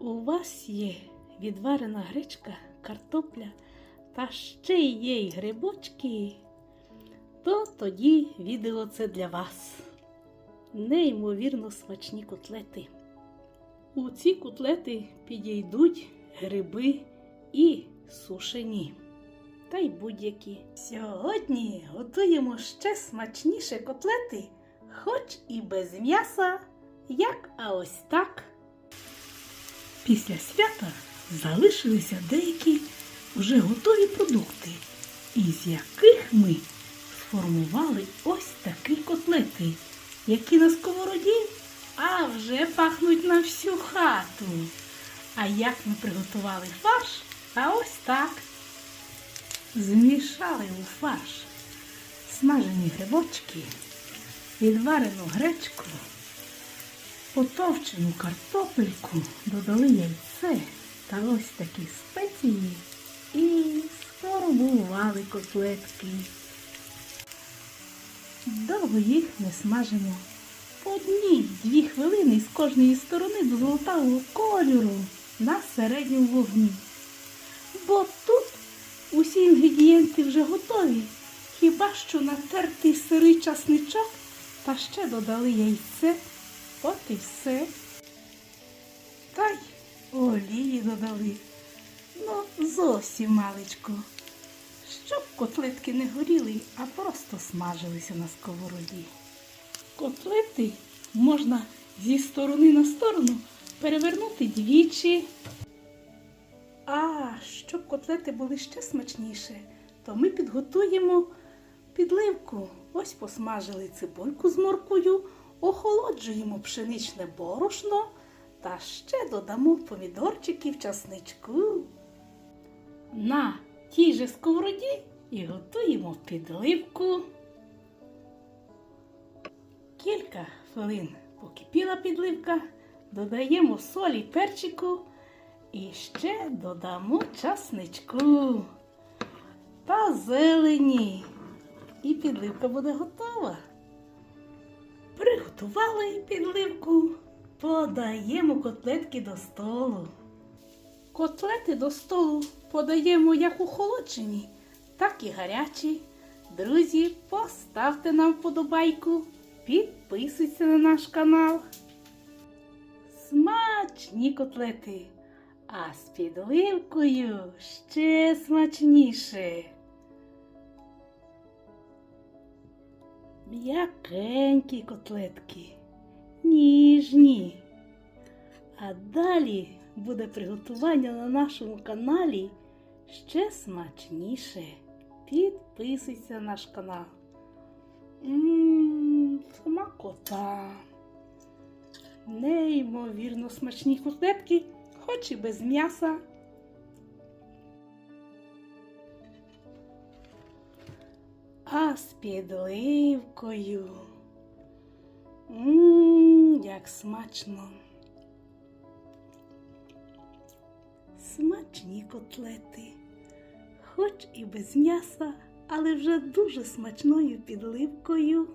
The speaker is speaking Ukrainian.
у вас є відварена гречка, картопля та ще є й грибочки, то тоді відео це для вас. Неймовірно смачні котлети. У ці котлети підійдуть гриби і сушені. Та й будь-які. Сьогодні готуємо ще смачніше котлети, хоч і без м'яса, як а ось так. Після свята залишилися деякі вже готові продукти, із яких ми сформували ось такі котлети, які на сковороді, а вже пахнуть на всю хату. А як ми приготували фарш? А ось так. Змішали у фарш смажені грибочки, відварену гречку, потовчену картопельку, додали яйце та ось такі спеції і сформували котлетки. Довго їх не смажимо. По одній-дві хвилини з кожної сторони до золотавого кольору на середньому вогні. Бо тут усі інгредієнти вже готові, хіба що натертий сирий часничок та ще додали яйце, от і все. Та й олії додали. Ну, зовсім маличко. Щоб котлетки не горіли, а просто смажилися на сковороді. Котлети можна зі сторони на сторону перевернути двічі. А щоб котлети були ще смачніше, то ми підготуємо підливку. Ось посмажили цибульку з моркою, охолоджуємо пшеничне борошно та ще додамо помідорчиків часничку. На тій же сковороді і готуємо підливку. Кілька хвилин покипіла підливка, додаємо солі перчику і ще додамо часничку та зелені. І підливка буде готова. Приготували підливку, подаємо котлетки до столу. Котлети до столу подаємо як охолоджені, так і гарячі. Друзі, поставте нам вподобайку, підписуйтесь на наш канал. Смачні котлети, а з підливкою ще смачніше. М'якенькі котлетки, ніжні. А далі буде приготування на нашому каналі ще смачніше. Підписуйся на наш канал. Ммм, смакота. Неймовірно смачні котлетки, хоч і без м'яса. А з підливкою. Ммм, як смачно. Смачні котлети, хоч і без м'яса, але вже дуже смачною підливкою.